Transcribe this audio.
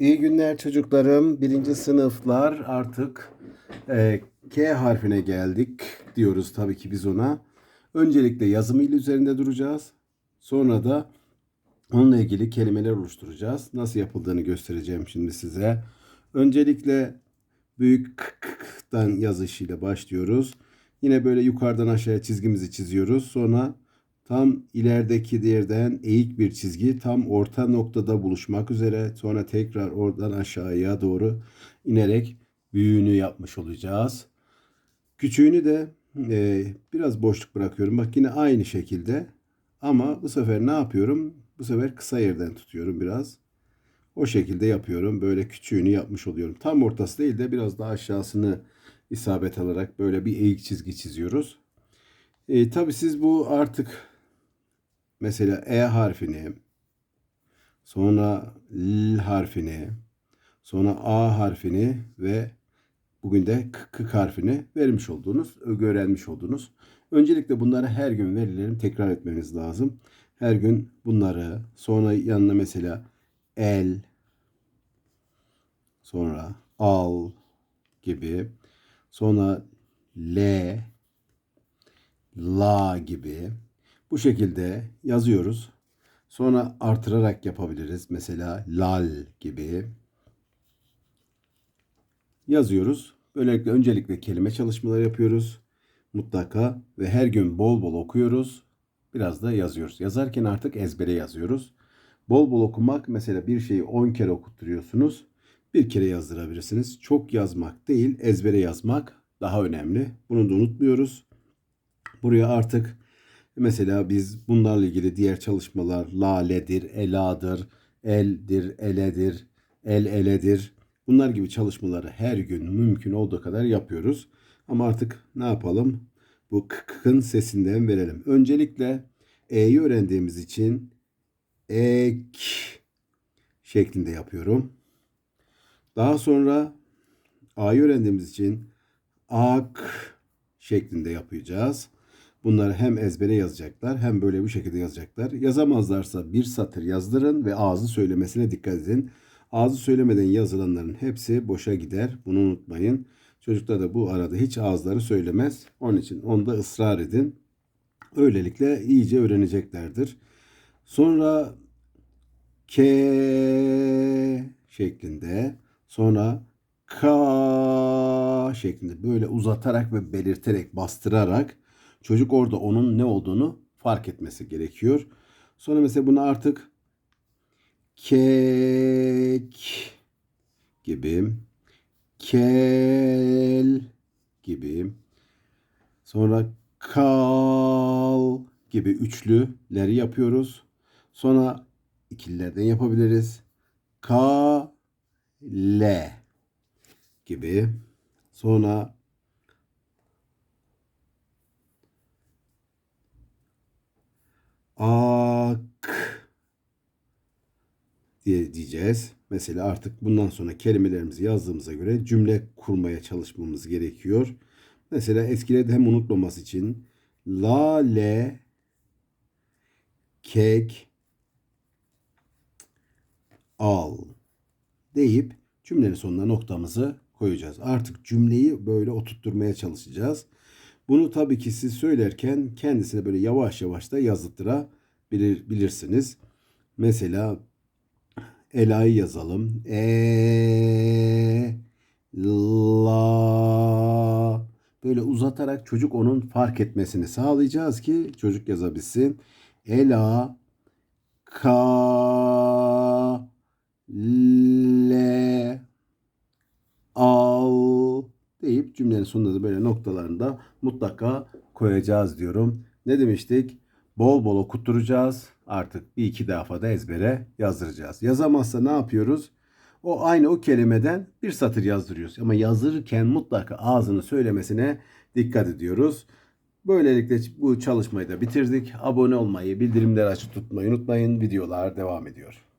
İyi günler çocuklarım. Birinci sınıflar artık e, K harfine geldik diyoruz tabii ki biz ona. Öncelikle yazımıyla üzerinde duracağız. Sonra da onunla ilgili kelimeler oluşturacağız. Nasıl yapıldığını göstereceğim şimdi size. Öncelikle büyük k'dan yazışıyla başlıyoruz. Yine böyle yukarıdan aşağıya çizgimizi çiziyoruz. Sonra Tam ilerideki yerden eğik bir çizgi tam orta noktada buluşmak üzere sonra tekrar oradan aşağıya doğru inerek büyüğünü yapmış olacağız. Küçüğünü de e, biraz boşluk bırakıyorum. Bak yine aynı şekilde ama bu sefer ne yapıyorum? Bu sefer kısa yerden tutuyorum biraz. O şekilde yapıyorum. Böyle küçüğünü yapmış oluyorum. Tam ortası değil de biraz daha aşağısını isabet alarak böyle bir eğik çizgi çiziyoruz. E, tabii siz bu artık mesela E harfini, sonra L harfini, sonra A harfini ve bugün de K, K harfini vermiş olduğunuz, öğrenmiş olduğunuz. Öncelikle bunları her gün verilerim tekrar etmeniz lazım. Her gün bunları sonra yanına mesela el, sonra al gibi, sonra L, la gibi bu şekilde yazıyoruz. Sonra artırarak yapabiliriz. Mesela lal gibi yazıyoruz. Böylelikle öncelikle kelime çalışmaları yapıyoruz. Mutlaka ve her gün bol bol okuyoruz. Biraz da yazıyoruz. Yazarken artık ezbere yazıyoruz. Bol bol okumak mesela bir şeyi 10 kere okutturuyorsunuz. Bir kere yazdırabilirsiniz. Çok yazmak değil, ezbere yazmak daha önemli. Bunu da unutmuyoruz. Buraya artık Mesela biz bunlarla ilgili diğer çalışmalar laledir, eladır, eldir, eledir, el eledir. Bunlar gibi çalışmaları her gün mümkün olduğu kadar yapıyoruz. Ama artık ne yapalım? Bu k'ın sesinden verelim. Öncelikle e'yi öğrendiğimiz için ek şeklinde yapıyorum. Daha sonra a'yı öğrendiğimiz için ak şeklinde yapacağız. Bunları hem ezbere yazacaklar hem böyle bu şekilde yazacaklar. Yazamazlarsa bir satır yazdırın ve ağzı söylemesine dikkat edin. Ağzı söylemeden yazılanların hepsi boşa gider. Bunu unutmayın. Çocuklar da bu arada hiç ağızları söylemez. Onun için onda ısrar edin. Öylelikle iyice öğreneceklerdir. Sonra K şeklinde sonra K şeklinde böyle uzatarak ve belirterek bastırarak Çocuk orada onun ne olduğunu fark etmesi gerekiyor. Sonra mesela bunu artık kek gibi, kel gibi, sonra kal gibi üçlüleri yapıyoruz. Sonra ikililerden yapabiliriz. Ka, le gibi. Sonra ak diye diyeceğiz. Mesela artık bundan sonra kelimelerimizi yazdığımıza göre cümle kurmaya çalışmamız gerekiyor. Mesela eskileri hem unutmaması için lale kek al deyip cümlenin sonuna noktamızı koyacağız. Artık cümleyi böyle oturtturmaya çalışacağız. Bunu tabii ki siz söylerken kendisine böyle yavaş yavaş da yazıttırabilirsiniz. Mesela Ela'yı yazalım. E la böyle uzatarak çocuk onun fark etmesini sağlayacağız ki çocuk yazabilsin. Ela ka le al deyip cümlenin sonunda da böyle noktalarında mutlaka koyacağız diyorum. Ne demiştik? Bol bol okutturacağız. Artık bir iki defa da ezbere yazdıracağız. Yazamazsa ne yapıyoruz? O aynı o kelimeden bir satır yazdırıyoruz. Ama yazdırırken mutlaka ağzını söylemesine dikkat ediyoruz. Böylelikle bu çalışmayı da bitirdik. Abone olmayı, bildirimleri açık tutmayı unutmayın. Videolar devam ediyor.